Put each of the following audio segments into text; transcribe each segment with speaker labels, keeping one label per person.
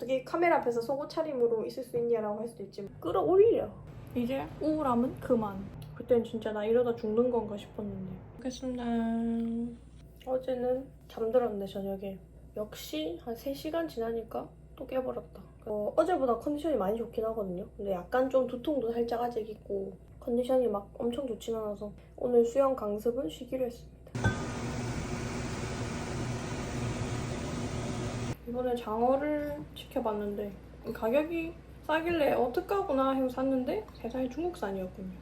Speaker 1: 어떻게 카메라 앞에서 속옷 차림으로 있을 수 있냐라고 할 수도 있지만. 끌어올려. 이제 우울함은 그만. 그땐 진짜 나 이러다 죽는 건가 싶었는데. 알겠습니다. 어제는 잠들었네 저녁에. 역시 한 3시간 지나니까 또 깨버렸다. 어, 어제보다 컨디션이 많이 좋긴 하거든요. 근데 약간 좀 두통도 살짝 아직 있고 컨디션이 막 엄청 좋진 않아서 오늘 수영 강습은 쉬기로 했습니다 이번에 장어를 시켜봤는데 가격이 싸길래 어 특가구나 해서 샀는데 세상에 중국산이었군요.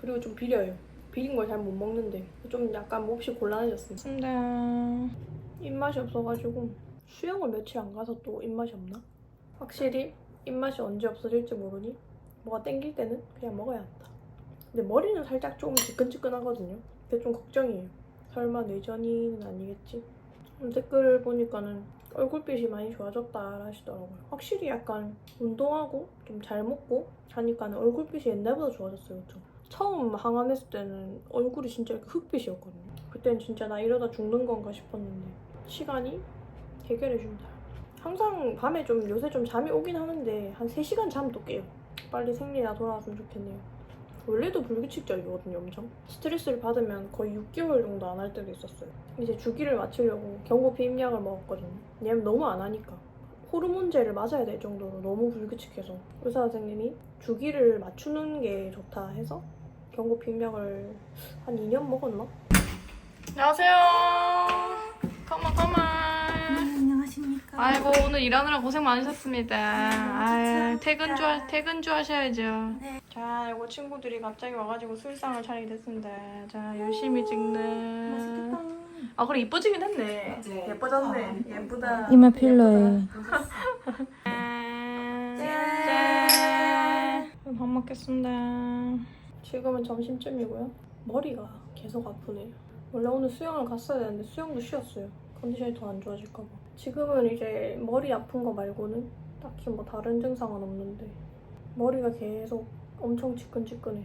Speaker 1: 그리고 좀 비려요. 비린 걸 잘 못 먹는데 좀 약간 몹시 곤란해졌습니다. 입맛이 없어가지고 수영을 며칠 안 가서 또 입맛이 없나? 확실히 입맛이 언제 없어질지 모르니 뭐가 땡길 때는 그냥 먹어야 한다. 근데 머리는 살짝 조금 지끈지끈하거든요. 그게 좀 걱정이에요. 설마 뇌전이는 아니겠지? 음, 댓글을 보니까는 얼굴빛이 많이 좋아졌다 하시더라고요. 확실히 약간 운동하고 좀 잘 먹고 하니까 는 얼굴빛이 옛날보다 좋아졌어요. 좀. 처음 항암했을 때는 얼굴이 진짜 흑빛이었거든요. 그때는 진짜 나 이러다 죽는 건가 싶었는데 시간이 해결해준다. 항상 밤에 좀 요새 좀 잠이 오긴 하는데 한 3시간 잠도 깨요. 빨리 생리나 돌아왔으면 좋겠네요. 원래도 불규칙적이거든요, 엄청. 스트레스를 받으면 거의 6개월 정도 안 할 때도 있었어요. 이제 주기를 맞추려고 경고 피 임약을 먹었거든요. 왜냐면 너무 안 하니까. 호르몬제를 맞아야 될 정도로 너무 불규칙해서 의사 선생님이 주기를 맞추는 게 좋다 해서 경고 피 임약을 한 2년 먹었나? 안녕하세요. 컴온 컴온. 아이고 오늘 일하느라 고생 많으셨습니다. 아, 퇴근 주 퇴근 주 하셔야죠.
Speaker 2: 네.
Speaker 1: 자, 이거 친구들이 갑자기 와가지고 술상을 차리게 됐습니다. 자, 열심히 찍는.
Speaker 2: 맛있겠다.
Speaker 1: 아, 그래 이뻐지긴 했네.
Speaker 2: 네.
Speaker 1: 예뻐졌네. 예쁘다.
Speaker 3: 이마 필러에
Speaker 1: 짠. 밥 먹겠습니다. 지금은 점심쯤이고요. 머리가 계속 아프네요. 원래 오늘 수영을 갔어야 되는데 수영도 쉬었어요. 컨디션이 더 안 좋아질까봐. 지금은 이제 머리 아픈 거 말고는 딱히 뭐 다른 증상은 없는데 머리가 계속 엄청 지끈지끈해요.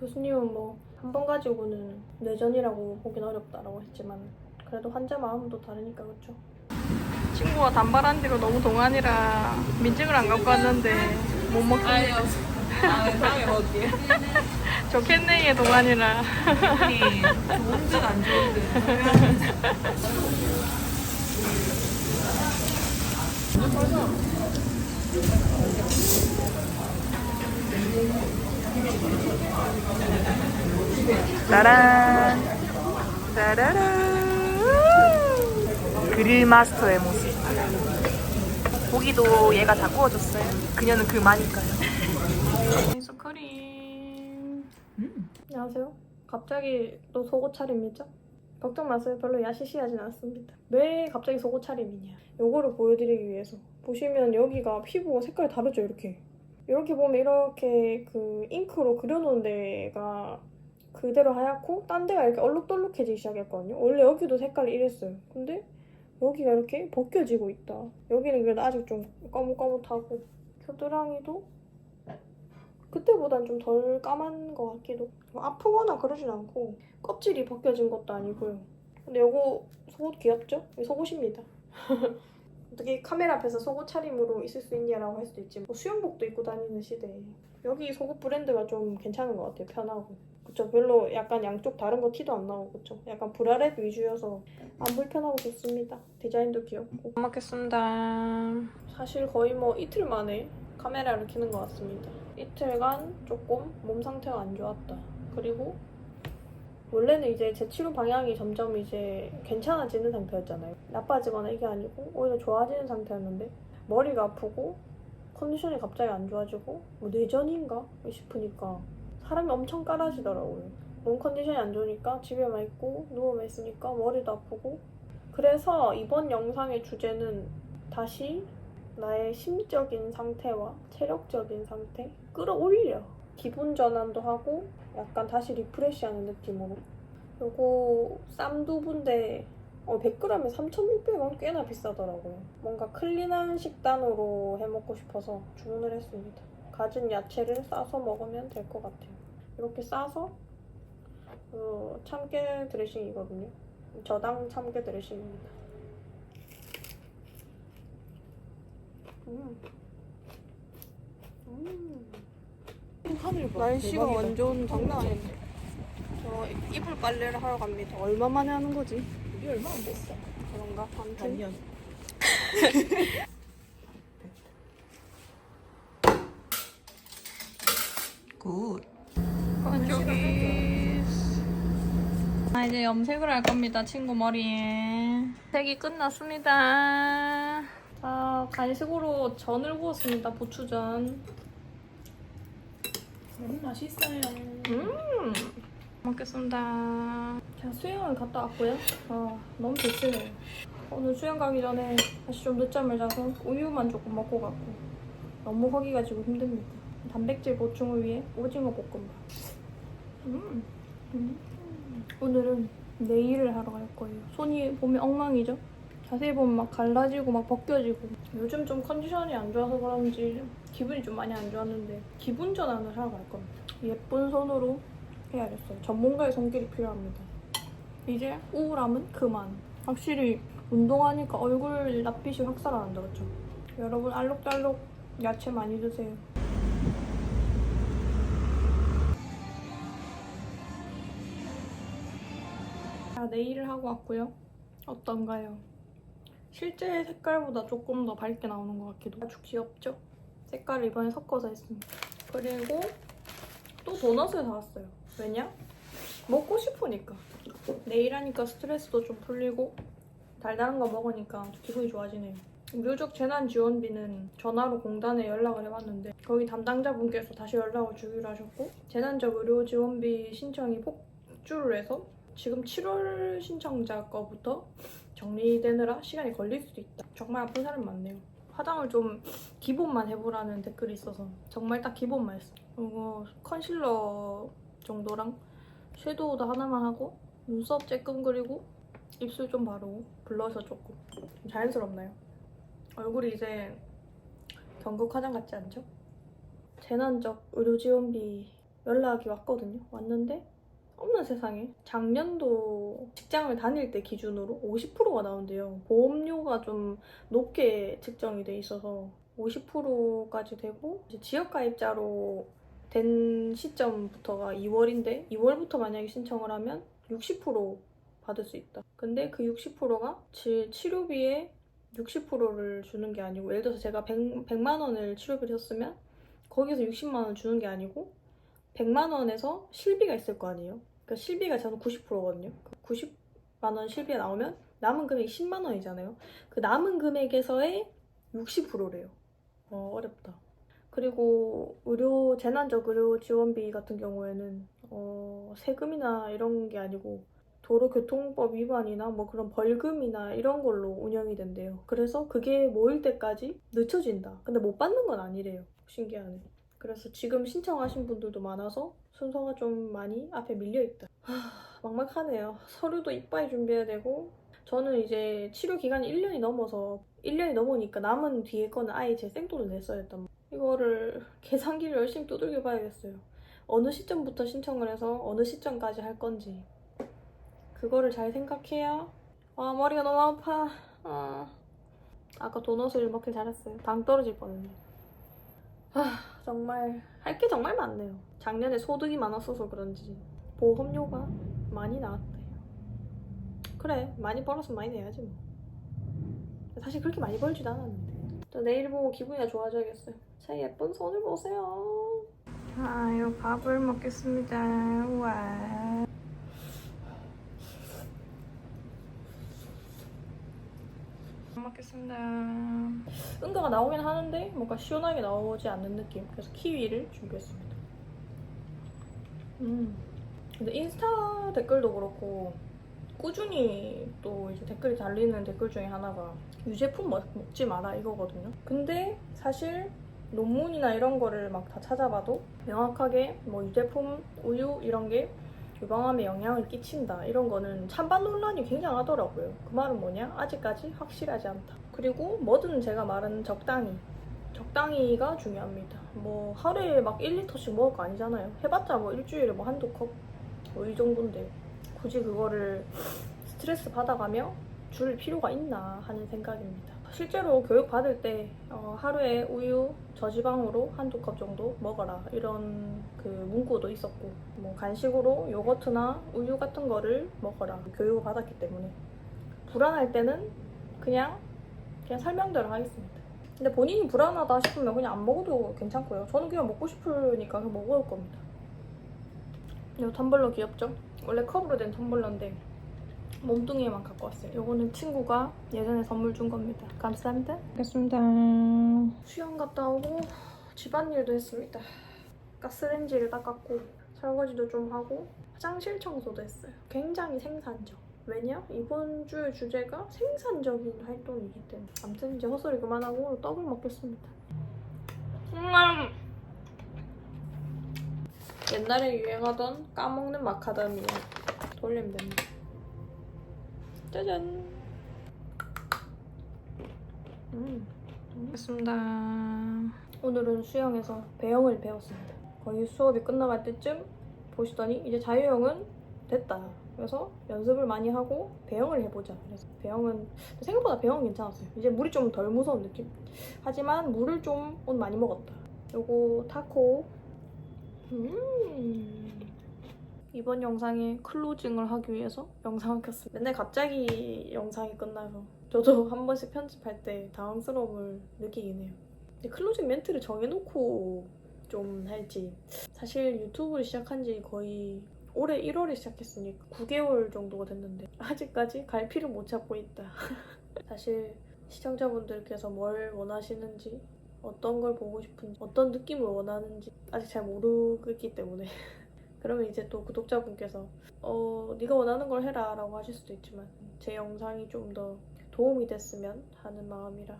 Speaker 1: 교수님은 뭐 한 번 가지고는 뇌전이라고 보긴 어렵다라고 했지만 그래도 환자 마음은 또 다르니까 그렇죠. 친구가 단발한 뒤로 너무 동안이라 민증을 안 갖고 왔는데 못.
Speaker 2: 아유, 당에 어디에?
Speaker 1: 좋겠네 얘 동안이라.
Speaker 2: 좋은 듯안 좋은 듯.
Speaker 3: 짜란 짜라란 그릴 마스터의 모습 고기도 얘가 다 구워줬어요 그녀는 그만일까요
Speaker 1: 아이스크림. 안녕하세요. 갑자기 또 속옷 차림이죠? 걱정 마세요. 별로 야시시하진 않습니다. 왜 갑자기 속옷 차림이냐? 요거를 보여드리기 위해서. 보시면 여기가 피부가 색깔이 다르죠, 이렇게. 이렇게 보면 이렇게 그 잉크로 그려놓은 데가 그대로 하얗고 딴 데가 이렇게 얼룩덜룩해지기 시작했거든요. 원래 여기도 색깔이 이랬어요. 근데 여기가 이렇게 벗겨지고 있다. 여기는 그래도 아직 좀 거뭇거뭇하고 겨드랑이도 그때보단 좀 덜 까만 것 같기도. 뭐 아프거나 그러진 않고 껍질이 벗겨진 것도 아니고요. 근데 요거 속옷 귀엽죠? 이거 속옷입니다. 어떻게 카메라 앞에서 속옷 차림으로 있을 수 있냐라고 할 수도 있지만 뭐 수영복도 입고 다니는 시대에 여기 속옷 브랜드가 좀 괜찮은 것 같아요. 편하고. 그쵸? 별로 약간 양쪽 다른 거 티도 안 나고 그쵸? 약간 브라랩 위주여서 안 불편하고 좋습니다. 디자인도 귀엽고. 잘 먹겠습니다. 사실 거의 뭐 이틀 만에 카메라를 켜는 것 같습니다. 이틀간 조금 몸 상태가 안 좋았다. 그리고 원래는 이제 제 치료 방향이 점점 이제 괜찮아지는 상태였잖아요. 나빠지거나 이게 아니고 오히려 좋아지는 상태였는데 머리가 아프고 컨디션이 갑자기 안 좋아지고 뭐 뇌전인가 싶으니까 사람이 엄청 깔아지더라고요. 몸 컨디션이 안 좋으니까 집에만 있고 누워만 있으니까 머리도 아프고 그래서 이번 영상의 주제는 다시 나의 심적인 상태와 체력적인 상태 끌어올려. 기분 전환도 하고 약간 다시 리프레시하는 느낌으로. 요거 쌈두부인데 어, 100g에 3,600원 꽤나 비싸더라고요. 뭔가 클린한 식단으로 해먹고 싶어서 주문을 했습니다. 가진 야채를 싸서 먹으면 될 것 같아요. 이렇게 싸서 어, 참깨 드레싱이거든요. 저당 참깨 드레싱입니다 날씨가 완전 장난 아닌데. 저 이불 빨래를 하러 갑니다. 얼마 만에 하는 거지?
Speaker 2: 우리 얼마 안 됐어.
Speaker 1: 그런가? 아무튼
Speaker 2: 반년.
Speaker 3: 굿.
Speaker 1: 건조기. 아 이제 염색을 할 겁니다 친구 머리에. 색이 끝났습니다. 아 간식으로 전을 구웠습니다 부추전.
Speaker 2: 너무 맛있어요.
Speaker 1: 음 먹겠습니다. 자 수영을 갔다 왔고요. 아 너무 좋지네요. 오늘 수영 가기 전에 다시 좀 늦잠을 자서 우유만 조금 먹고 갔고 너무 허기가지고 힘듭니다. 단백질 보충을 위해 오징어 볶음밥. 음. 음. 오늘은 네일을 하러 갈 거예요. 손이 보면 엉망이죠? 자세히 보면 막 갈라지고 막 벗겨지고 요즘 좀 컨디션이 안 좋아서 그런지 기분이 좀 많이 안 좋았는데 기분 전환을 하러 갈 겁니다. 예쁜 손으로 해야겠어요. 전문가의 손길이 필요합니다. 이제 우울함은 그만. 확실히 운동하니까 얼굴 낯빛이 확 살아난다 그렇죠? 여러분 알록달록 야채 많이 드세요. 자, 네일을 하고 왔고요. 어떤가요? 실제 색깔보다 조금 더 밝게 나오는 것 같기도 아주 귀엽죠? 색깔을 이번에 섞어서 했습니다. 그리고 또 도넛을 사왔어요. 왜냐? 먹고 싶으니까. 내일 하니까 스트레스도 좀 풀리고 달달한 거 먹으니까 기분이 좋아지네요. 유족 재난 지원비는 전화로 공단에 연락을 해봤는데 거기 담당자분께서 다시 연락을 주기로 하셨고 재난적 의료 지원비 신청이 폭주를 해서 지금 7월 신청자 거부터 정리되느라 시간이 걸릴 수도 있다. 정말 아픈 사람 많네요. 화장을 좀 기본만 해보라는 댓글이 있어서 정말 딱 기본만 했어요. 그리고 컨실러 정도랑 섀도우도 하나만 하고 눈썹 쬐끔 그리고 입술 좀 바르고 블러셔 조금 좀 자연스럽나요? 얼굴이 이제 경극 화장 같지 않죠? 재난적 의료지원비 연락이 왔거든요. 왔는데 없는 세상에 작년도 직장을 다닐 때 기준으로 50%가 나온대요. 보험료가 좀 높게 측정이 돼 있어서 50%까지 되고 지역가입자로 된 시점부터가 2월인데 2월부터 만약에 신청을 하면 60% 받을 수 있다. 근데 그 60%가 치료비에 60%를 주는 게 아니고 예를 들어서 제가 100, 100만 원을 치료비를 했으면 거기서 60만 원 주는 게 아니고 100만 원에서 실비가 있을 거 아니에요. 그러니까 실비가 저는 90%거든요. 90만 원 실비가 나오면 남은 금액이 10만 원이잖아요. 그 남은 금액에서의 60%래요. 어, 어렵다. 그리고 의료 재난적 의료 지원비 같은 경우에는 어, 세금이나 이런 게 아니고 도로교통법 위반이나 뭐 그런 벌금이나 이런 걸로 운영이 된대요. 그래서 그게 모일 때까지 늦춰진다. 근데 못 받는 건 아니래요. 신기하네. 그래서 지금 신청하신 분들도 많아서 순서가 좀 많이 앞에 밀려있다. 하, 막막하네요. 서류도 이빠이 준비해야 되고 저는 이제 치료 기간이 1년이 넘어서 1년이 넘으니까 남은 뒤에 거는 아예 제 생돈을 냈어야 했단. 이거를 계산기를 열심히 두들겨 봐야겠어요. 어느 시점부터 신청을 해서 어느 시점까지 할 건지 그거를 잘 생각해야 아 머리가 너무 아파 아 아까 도넛을 먹길 잘했어요 당 떨어질 뻔했네 아 정말 할 게 정말 많네요. 작년에 소득이 많았어서 그런지 보험료가 많이 나왔대요. 그래 많이 벌었으면 많이 내야지 뭐. 사실 그렇게 많이 벌지도 않았는데. 저 내일 보고 기분이 좋아져야겠어요. 제 예쁜 손을 보세요. 자 이거 밥을 먹겠습니다. 우와 먹겠습니다. 응가가 나오긴 하는데 뭔가 시원하게 나오지 않는 느낌. 그래서 키위를 준비했습니다. 음. 근데 인스타 댓글도 그렇고 꾸준히 또 이제 댓글이 달리는 댓글 중에 하나가 유제품 먹, 먹지 마라 이거거든요. 근데 사실 논문이나 이런 거를 막 다 찾아봐도 명확하게 뭐 유제품, 우유 이런 게 유방암에 영향을 끼친다 이런 거는 찬반 논란이 굉장하더라고요. 그 말은 뭐냐? 아직까지 확실하지 않다. 그리고 뭐든 제가 말은 적당히 적당히가 중요합니다. 뭐 하루에 막 1리터씩 먹을 거 아니잖아요. 해봤자 뭐 일주일에 뭐 한두 컵 뭐 이 정도인데 굳이 그거를 스트레스 받아가며 줄 필요가 있나 하는 생각입니다. 실제로 교육 받을 때 어, 하루에 우유 저지방으로 한두 컵 정도 먹어라 이런 그 문구도 있었고 뭐 간식으로 요거트나 우유 같은 거를 먹어라 교육을 받았기 때문에 불안할 때는 그냥 그냥 설명대로 하겠습니다. 근데 본인이 불안하다 싶으면 그냥 안 먹어도 괜찮고요. 저는 그냥 먹고 싶으니까 그냥 먹을 겁니다. 이 텀블러 귀엽죠? 원래 컵으로 된 텀블러인데 몸뚱이에만 갖고 왔어요. 요거는 친구가 예전에 선물 준 겁니다. 감사합니다.
Speaker 3: 알겠습니다.
Speaker 1: 수영 갔다 오고 집안일도 했습니다. 가스레인지를 닦았고 설거지도 좀 하고 화장실 청소도 했어요. 굉장히 생산적. 왜냐? 이번 주의 주제가 생산적인 활동이기 때문에 아무튼 이제 헛소리 그만하고 떡을 먹겠습니다. 음. 옛날에 유행하던 까먹는 마카다미아 돌리면 됩니다. 짜잔. 음.
Speaker 3: 알겠습니다.
Speaker 1: 오늘은 수영에서 배영을 배웠습니다. 거의 수업이 끝나갈 때쯤 보시더니 이제 자유형은 됐다. 그래서 연습을 많이 하고 배영을 해보자. 그래서 배영은 생각보다 배영은 괜찮았어요. 이제 물이 좀 덜 무서운 느낌. 하지만 물을 좀 오늘 많이 먹었다. 요거 타코. 음. 이번 영상에 클로징을 하기 위해서 영상을 켰습니다. 맨날 갑자기 영상이 끝나서 저도 한 번씩 편집할 때 당황스러움을 느끼긴 해요. 근데 클로징 멘트를 정해놓고 좀 할지 사실 유튜브를 시작한 지 거의 올해 1월에 시작했으니까 9개월 정도가 됐는데 아직까지 갈피를 못 잡고 있다 사실 시청자분들께서 뭘 원하시는지 어떤 걸 보고 싶은지 어떤 느낌을 원하는지 아직 잘 모르겠기 때문에 그러면 이제 또 구독자분께서 어 네가 원하는 걸 해라 라고 하실 수도 있지만 제 영상이 좀 더 도움이 됐으면 하는 마음이라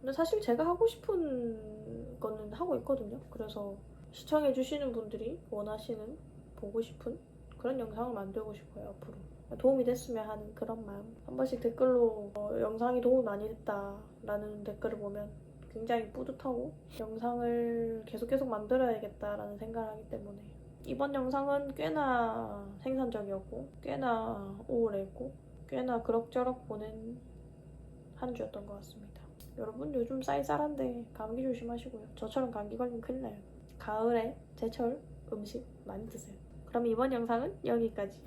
Speaker 1: 근데 사실 제가 하고 싶은 거는 하고 있거든요. 그래서 시청해주시는 분들이 원하시는, 보고 싶은 그런 영상을 만들고 싶어요, 앞으로. 도움이 됐으면 하는 그런 마음. 한 번씩 댓글로 어, 영상이 도움이 많이 됐다 라는 댓글을 보면 굉장히 뿌듯하고 영상을 계속 계속 만들어야겠다라는 생각을 하기 때문에 이번 영상은 꽤나 생산적이었고 꽤나 우울했고 꽤나 그럭저럭 보낸 한 주였던 것 같습니다. 여러분 요즘 쌀쌀한데 감기 조심하시고요. 저처럼 감기 걸리면 큰일 나요. 가을에 제철 음식 많이 드세요. 그럼 이번 영상은 여기까지.